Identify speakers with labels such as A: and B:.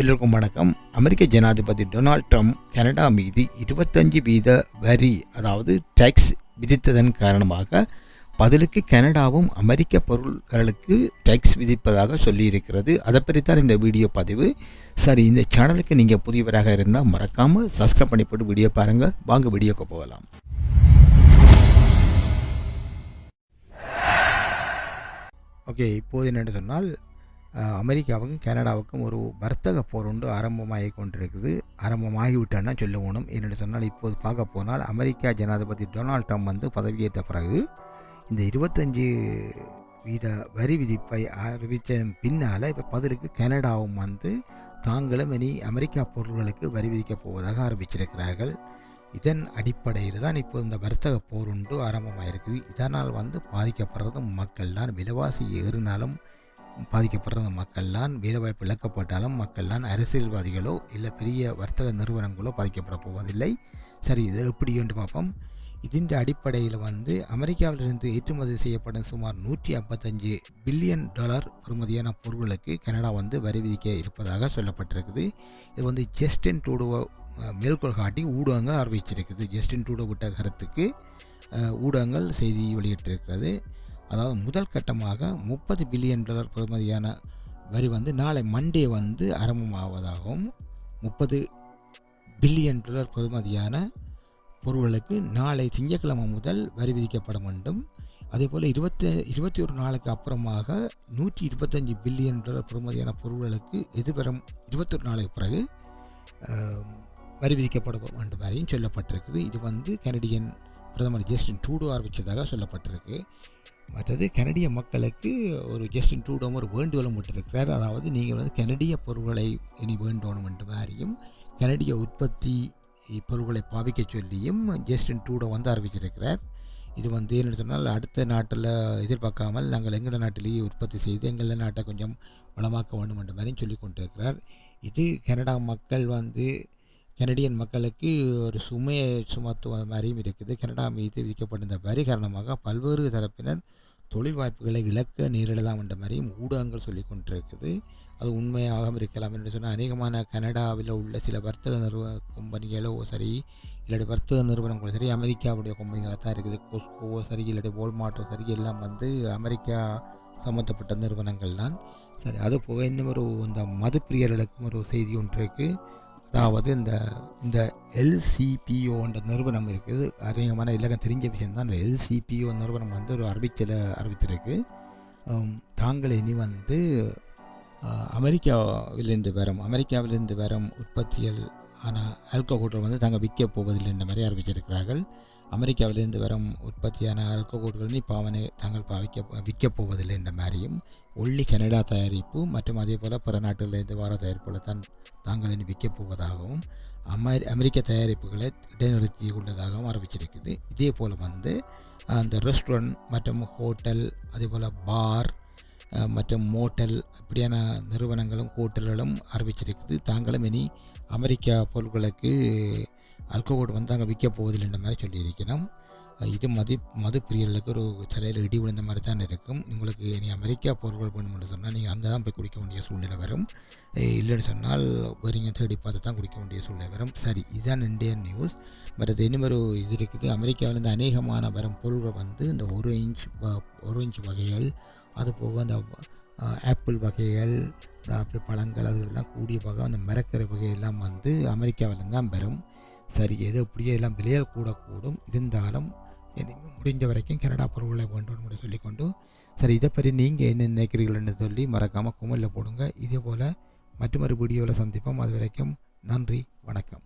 A: எல்லோருக்கும் வணக்கம். அமெரிக்க ஜனாதிபதி டொனால்ட் ட்ரம்ப் கனடா மீது இருபத்தஞ்சு வீத வரி அதாவது டேக்ஸ் விதித்ததன் காரணமாக பதிலுக்கு கனடாவும் அமெரிக்க பொருட்களுக்கு டேக்ஸ் விதிப்பதாக சொல்லியிருக்கிறது. அதை பற்றி தான் இந்த வீடியோ பதிவு. சரி இந்த சேனலுக்கு நீங்கள் புதியவராக இருந்தால் மறக்காமல் சப்ஸ்கிரைப் பண்ணி போட்டு வீடியோ பாருங்கள் வாங்க வீடியோக்கு போகலாம். ஓகே இப்போது என்னென்னு சொன்னால் அமெரிக்காவுக்கும் கனடாவுக்கும் ஒரு வர்த்தக போர் ஒன்று ஆரம்பமாகி கொண்டிருக்குது. ஆரம்பமாகிவிட்டான்னா சொல்ல வேணும். என்னென்னு சொன்னால் இப்போது பார்க்க போனால் அமெரிக்கா ஜனாதிபதி டொனால்ட் ட்ரம்ப் வந்து பதவியேற்ற பிறகு இந்த இருபத்தஞ்சு வீத வரி விதிப்பை அறிவித்த பின்னால் இப்போ பதிலுக்கு கனடாவும் வந்து தாங்களும் இனி அமெரிக்கா பொருட்களுக்கு வரி விதிக்கப் போவதாக ஆரம்பிச்சிருக்கிறார்கள். இதன் அடிப்படையில் தான் இப்போ இந்த வர்த்தக போர் ஒன்று ஆரம்பமாயிருக்குது. இதனால் வந்து பாதிக்கப்படுறது மக்கள் தான் விலைவாசி ஏறினாலும் பாதிக்கப்படுற மக்கள் தான் வேலைவாய்ப்பு இழக்கப்பட்டாலும் மக்கள் தான் அரசியல்வாதிகளோ இல்லை பெரிய வர்த்தக நிறுவனங்களோ பாதிக்கப்பட போவதில்லை. சரி இது எப்படி என்று பார்ப்போம். இதன் அடிப்படையில் வந்து அமெரிக்காவிலிருந்து ஏற்றுமதி செய்யப்படும் சுமார் நூற்றி ஐம்பத்தஞ்சு பில்லியன் டாலர் பெறுமதியான பொருட்களுக்கு கனடா வந்து வரி விதிக்க இருப்பதாக சொல்லப்பட்டிருக்குது. இது வந்து ஜஸ்டின் டூடுவோ மேற்கோள் காட்டி ஊடகங்கள் அறிவிச்சிருக்குது ஜஸ்டின் டூடோ விட்ட கருத்துக்கு ஊடகங்கள் செய்தி வெளியிட்டிருக்கிறது. அதாவது முதல் கட்டமாக முப்பது பில்லியன் டாலர் பெறுமதியான வரி வந்து நாளை மண்டே வந்து ஆரம்பமாவதாகவும் முப்பது பில்லியன் டாலர் பெறுமதியான பொருட்களுக்கு நாளை திங்கட்கிழமை முதல் வரி விதிக்கப்பட வேண்டும் அதே போல் இருபத்தி இருபத்தி ஒரு நாளுக்கு அப்புறமாக நூற்றி இருபத்தஞ்சி பில்லியன் டாலர் பெறுமதியான பொருட்களுக்கு எதிர்வரும் இருபத்தொரு நாளுக்கு பிறகு வரி விதிக்கப்பட வேண்டும் வரையும் சொல்லப்பட்டிருக்குது. இது வந்து கனடியன் பிரதமர் ஜஸ்டின் ட்ரூடோ ஆரம்பித்ததாக சொல்லப்பட்டிருக்கு. மற்றது கனடிய மக்களுக்கு ஒரு ஜஸ்டின் ட்ரூடோம் ஒரு வேண்டுகோளும் விட்டிருக்கிறார். அதாவது நீங்கள் வந்து கனடிய பொருட்களை இனி வேண்டோணும் என்ற மாதிரியும் கனடிய உற்பத்தி பொருட்களை பாவிக்க சொல்லியும் ஜஸ்டின் ட்ரூடோ வந்து அறிவிச்சிருக்கிறார். இது வந்து என்ன சொன்னால் அடுத்த நாட்டில் எதிர்பார்க்காமல் நாங்கள் எங்கள் நாட்டிலேயே உற்பத்தி செய்து எங்கள் நாட்டை கொஞ்சம் வளமாக்க வேண்டும் என்ற மாதிரியும் சொல்லி கொண்டிருக்கிறார். இது கனடா மக்கள் வந்து கனடியன் மக்களுக்கு ஒரு சுமையை சுமத்துவ மாதிரியும் இருக்குது. கனடா மீது விதிக்கப்பட்ட இந்த வரி காரணமாக பல்வேறு தரப்பினர் தொழில் வாய்ப்புகளை இழக்க நேரிடலாம் என்ற மாதிரியும் ஊடகங்கள் சொல்லி கொண்டிருக்குது. அது உண்மையாக இருக்கலாம் என்று சொன்னால் அநேகமான கனடாவில் உள்ள சில வர்த்தக நிறுவ கம்பெனிகளோ சரி இல்லாட்டி வர்த்தக நிறுவனங்களோ சரி அமெரிக்காவுடைய கம்பெனிகளாக தான் இருக்குது. கோஸ்கோவோ சரி இல்லாட்டி வால்மார்ட்டோ சரி எல்லாம் வந்து அமெரிக்கா சம்மந்தப்பட்ட நிறுவனங்கள் தான். சரி அது போக இன்னும் ஒரு இந்த மதுப்பிரியர்களுக்கும் ஒரு செய்தி ஒன்று இருக்குது அதாவது இந்த இந்த எல்சிபிஓன்ற நிறுவனம் இருக்குது. அதிகமான எல்லாருக்கும் தெரிஞ்ச விஷயம் தான் இந்த எல்சிபிஓ நிறுவனம் வந்து ஒரு அறிவிச்சலை அறிவித்திருக்கு. தாங்கள் இனி வந்து அமெரிக்காவிலிருந்து வரும் அமெரிக்காவிலிருந்து வரும் உற்பத்தியல் ஆனால் ஆல்கஹோல்கள் வந்து தாங்கள் விற்க போவதில்லை என்ற மாதிரி அறிவிச்சிருக்கிறார்கள் அமெரிக்காவிலிருந்து வரும் உற்பத்தியான ஆல்கஹோல்கள் இப்போ பாவனை தாங்கள் பாவிக்க விற்கப் போவதில்லை என்ற மாதிரியும் ஒல்லி கனடா தயாரிப்பு மற்றும் அதே போல் பிற நாட்டிலிருந்து வர தயாரிப்புகளை தான் தாங்கள் இனி விற்கப் போவதாகவும் அமெரி அமெரிக்க தயாரிப்புகளை இடைநிறுத்தி உள்ளதாகவும் அறிவிச்சிருக்குது இதே போல் வந்து அந்த ரெஸ்டாரண்ட் மற்றும் ஹோட்டல் அதே போல் பார் மற்றும் மோட்டல் இப்படியான நிறுவனங்களும் ஹோட்டல்களும் அறிவிச்சிருக்குது தாங்களும் இனி அமெரிக்கா பொருட்களுக்கு அல்கோகோட் வந்து அங்கே விற்க போவதில்லை என்ற மாதிரி சொல்லியிருக்கிறோம் இது மது மது பிரியர்களுக்கு ஒரு தலையில் இடி விழுந்த மாதிரி தான் இருக்கும். உங்களுக்கு இனி அமெரிக்கா பொருட்கள் வேணும்னு சொன்னால் நீங்கள் அங்கே தான் போய் குடிக்க வேண்டிய சூழ்நிலை வரும். இல்லைன்னு சொன்னால் வேறீங்க தேடி பார்த்து தான் குடிக்க வேண்டிய சூழ்நிலை வரும். சரி இதுதான் இந்தியன் நியூஸ். மற்றது இன்னும் ஒரு இது இருக்குது. அமெரிக்காவிலேருந்து அநேகமான வரும் பொருள்கள் வந்து இந்த ஒரு இன்ச் ஒரு இன்ச் வகைகள் அது போக அந்த ஆப்பிள் வகைகள் இந்த ஆப்பிள் பழங்கள் அதுகள்லாம் கூடிய வகை அந்த மரக்கரை வகையெல்லாம் வந்து அமெரிக்காவிலேருந்து தான் வரும். சரி எது அப்படியே எல்லாம் விலைகள் கூடக்கூடும். இருந்தாலும் முடிஞ்ச வரைக்கும் கனடா பொருட்களை வேண்டும் என்று சொல்லிக்கொண்டு சரி இதை பற்றி நீங்கள் என்ன நினைக்கிறீர்கள்னு சொல்லி மறக்காமல் குமலில் போடுங்க. இதே போல் மற்றொரு வீடியோவில் சந்திப்போம். அது வரைக்கும் நன்றி வணக்கம்.